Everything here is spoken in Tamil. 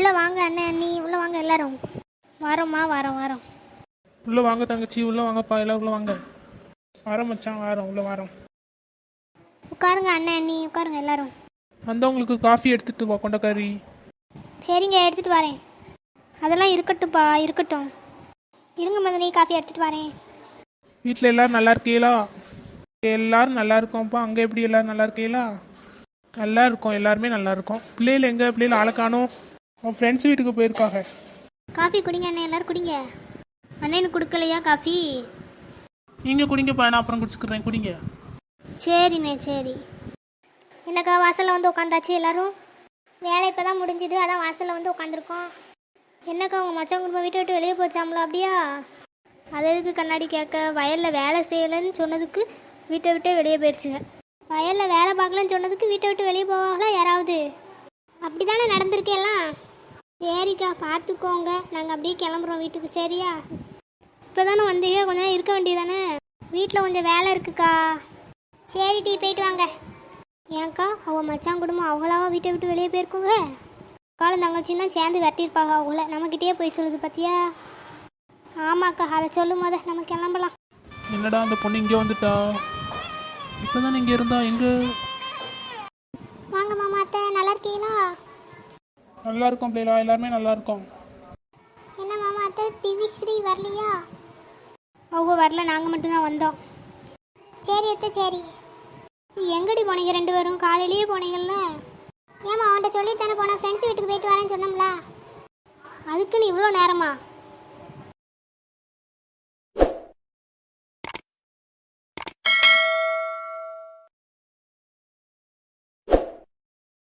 உள்ளே வாங்க அண்ணன் அண்ணி உள்ளே வாங்க எல்லாரும். வரோம்மா வரோம் வரோம். உள்ளே வாங்க தங்கச்சி உள்ளே வாங்கப்பா எல்லாம் உள்ளே வாங்க. வரோம் மச்சான் வரோம் உள்ளே வரோம். உட்காருங்க அண்ணன் அண்ணி உட்காருங்க எல்லாரும். வந்தவங்களுக்கு காஃபி எடுத்துட்டு வா கொண்டக்காரி சரிங்க எடுத்துகிட்டு வரேன். அதெல்லாம் இருக்கட்டும்ப்பா இருக்கட்டும். இருங்க மதனி காஃபி எடுத்துகிட்டு வரேன். வீட்டில் எல்லாரும் நல்லா இருக்கீங்களா? எல்லாரும் நல்லா இருக்கோம்ப்பா. அங்கே எப்படி எல்லாரும் நல்லா இருக்கீங்களா? நல்லா இருக்கோம் எல்லாருமே நல்லா இருக்கோம். பிள்ளைகள் எங்கே? பிள்ளைகள் ஆளை அவன் ஃப்ரெண்ட்ஸ் வீட்டுக்கு போயிருக்காங்க. காஃபி குடிங்க அண்ணன் எல்லாரும் குடிங்க. அண்ணனுக்கு கொடுக்கலையா காஃபி? நீங்கள் குடிங்கப்பா நான் அப்புறம் குடிச்சுக்கிறேன். குடிங்க. சரிண்ணே சரி. என்னக்கா வாசலில் வந்து உட்காந்தாச்சு எல்லாரும்? வேலை இப்போ தான் முடிஞ்சுது. அதான் வாசலில் வந்து உட்காந்துருக்கோம் என்னக்கா உங்கள் மச்சான் குடும்பம் வீட்டை விட்டு வெளியே போச்சாங்களா அப்படியா? அது எதுக்கு கண்ணாடி கேட்க? வயலில் வேலை செய்யலைன்னு சொன்னதுக்கு வீட்டை விட்டே வெளியே போயிடுச்சுங்க வயலில் வேலை பார்க்கலன்னு சொன்னதுக்கு வீட்டை விட்டு வெளியே போவாங்களா யாராவது? அப்படி தானே நடந்திருக்கு எல்லாம்? சரிக்கா பார்த்துக்கோங்க. நாங்கள் அப்படியே கிளம்புறோம் வீட்டுக்கு சரியா? இப்போ தானே வந்தீங்க கொஞ்ச நேரம் இருக்க வேண்டியதானே வீட்டில் கொஞ்சம் வேலை இருக்குக்கா. சரி டீ போயிட்டு வாங்க. ஏன்க்கா அவள் மச்சான் குடும்பம் அவங்களாவா வீட்டை விட்டு வெளியே போயிருக்குங்க? காலம் தங்கச்சியும் தான் சேர்ந்து வெட்டியிருப்பாங்க அவங்கள. நம்மக்கிட்டே போய் சொல்லுது பார்த்தியா ஆமாக்கா அதை சொல்லும் போத நம்ம கிளம்பலாம். என்னடா அந்த பொண்ணு இங்கே வந்துட்டா? இப்போ தானே இங்கே இருந்தா எங்கே? வாங்க மாமா அத்தை நல்லா இருக்கீங்களா? நல்லா இருக்கும் பிள்ளைகளா? எல்லாருமே நல்லா இருக்கும் என்ன மாமா அத்தை திவிஸ்ரீ வரலையா? அவங்க வரல. நாங்கள் மட்டும்தான் வந்தோம். சரி அத்தை சரி. எங்கடி போனீங்க ரெண்டு பேரும்? காலையிலேயே போனீங்கல்ல? ஏமா அவன்கிட்ட சொல்லிட்டு தானே போனா ஃப்ரெண்ட்ஸ் வீட்டுக்கு போயிட்டு வரேன்னு சொன்னோம்ல. அதுக்குன்னு இவ்வளோ நேரமா?